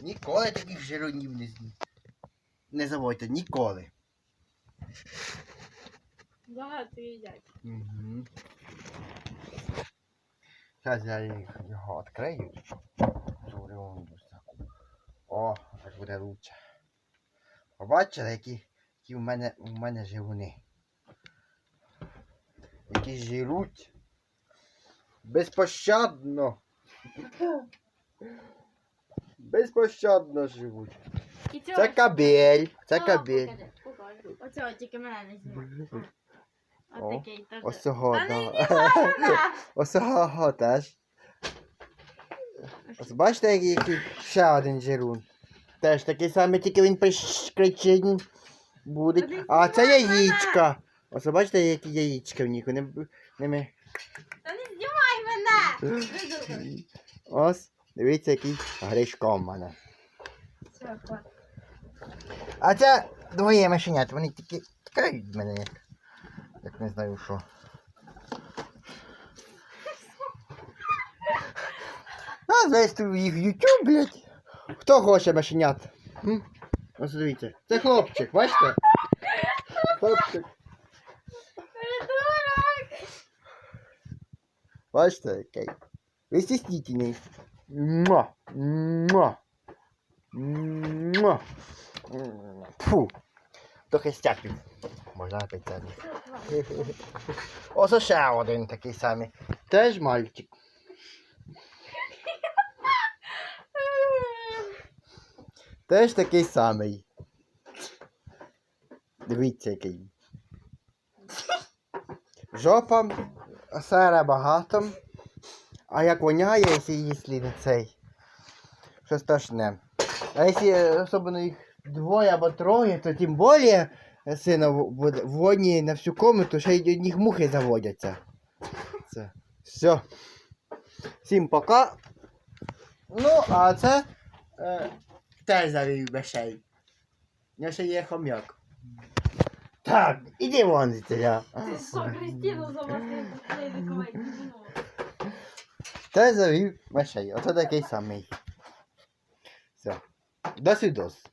Ніколи таких жиронів не, не заводьте, ніколи. Багато їдять. Угу. Зараз я їх- його відкрию. Рюмку. О, так буде лучше. Побачили, які, які в мене, у мене живуни. Які жируть. Безпощадно. Безпощадно живуть. І цього Це кабель. Це О, кабель. покажи, покажи. Оцього тільки мене не знімає. О, Отакий теж. Ось цього, Та не да. Ось цього теж. Ось бачите, який, який ще один жирун. Теж такий самий, тільки він прикричений буде. А це яєчка. Ось бачите, які яєчка в них. Вони б- ними. Та не знімай мене! Ось, дивіться, який гришко в мене. А це двоє мишенят, вони тільки тікають від мене. як- Як не знаю що. А знаєш, тут їх YouTube, блядь. Хто хоче мишенят? М? Ось дивіться. Це хлопчик, бачите? Хлопчик. Придурок! Бачите, який? Ви стіснительний. Муа. Муа. Муа. Фу. Трохи стяпів. Можна пити. Ось ще один такий самий. Теж мальчик. Теж такий самий. Дивіться який. Жопа сера багато. А як воняє, якщо не цей. Що страшне. А якщо особливо їх двоє або троє, то тим більше сина буде воні на всю комнату, ще й одних мухи заводяться. Це. Все. Всім пока. Ну, а це е, теж завів бешей. Я ще є хом'як. Так, іди вон звідтіля. Ти що, Кристину замовив? Теж завів мишей. Ото такий самий. Все. До свідос.